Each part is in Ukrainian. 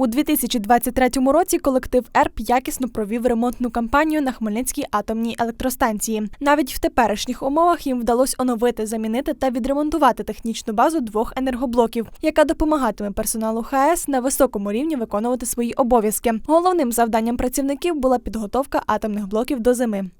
У 2023 році колектив ЕРП якісно провів ремонтну кампанію на Хмельницькій атомній електростанції. Навіть в теперішніх умовах їм вдалося оновити, замінити та відремонтувати технічну базу двох енергоблоків, яка допомагатиме персоналу ХАЕС на високому рівні виконувати свої обов'язки. Головним завданням працівників була підготовка атомних блоків до зими.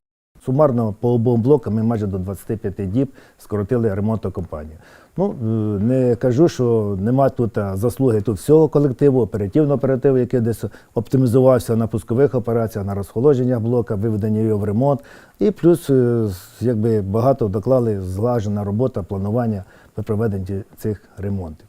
Сумарно по обом блокам ми майже до 25 діб скоротили ремонтну компанію. Ну, е, не кажу, що нема тут заслуги тут всього колективу, оперативного оперативу, який десь оптимізувався на пускових операціях, на розхолодженнях блока, виведення його в ремонт. І плюс е, якби багато доклали злажена робота, планування при проведенні цих ремонтів.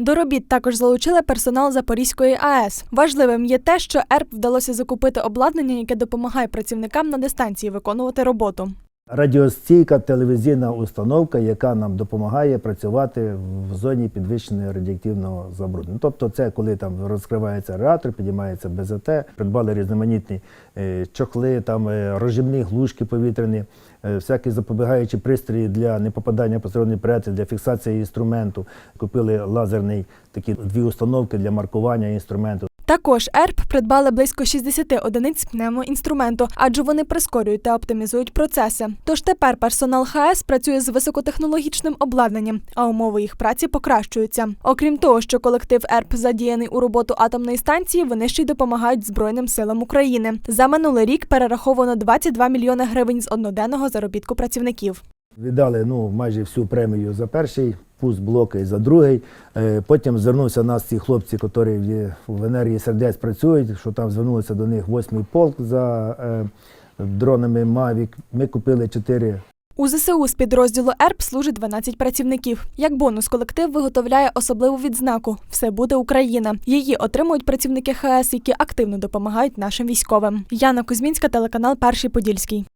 До робіт також залучили персонал Запорізької АЕС. Важливим є те, що ЕРП вдалося закупити обладнання, яке допомагає працівникам на дистанції виконувати роботу. Радіостійка телевізійна установка, яка нам допомагає працювати в зоні підвищеного радіоактивного забруднення. Тобто, це коли там розкривається реактор, підіймається БЗТ, придбали різноманітні е, чохли, там е, розжимні глушки повітряні, е, всякі запобігаючі пристрої для непопадання посторонньої преси, для фіксації інструменту. Купили лазерний такі дві установки для маркування інструменту. Також ЕРП придбали близько 60 одиниць пневмоінструменту, адже вони прискорюють та оптимізують процеси. Тож тепер персонал ХАЕС працює з високотехнологічним обладнанням, а умови їх праці покращуються. Окрім того, що колектив ЕРП задіяний у роботу атомної станції, вони ще й допомагають Збройним силам України. За минулий рік перераховано 22 мільйони гривень з одноденного заробітку працівників. Віддали ну, майже всю премію за перший пуск блока і за другий. Е, Потім звернувся нас ці хлопці, які в- енергії сердець працюють, що там звернулися до них восьмий полк за е, дронами Mavic. Ми купили чотири У ЗСУ з підрозділу ЕРП служить 12 працівників. Як бонус колектив виготовляє особливу відзнаку Все буде Україна. Її отримують працівники ХС, які активно допомагають нашим військовим. Яна Кузьмінська, телеканал Перший Подільський.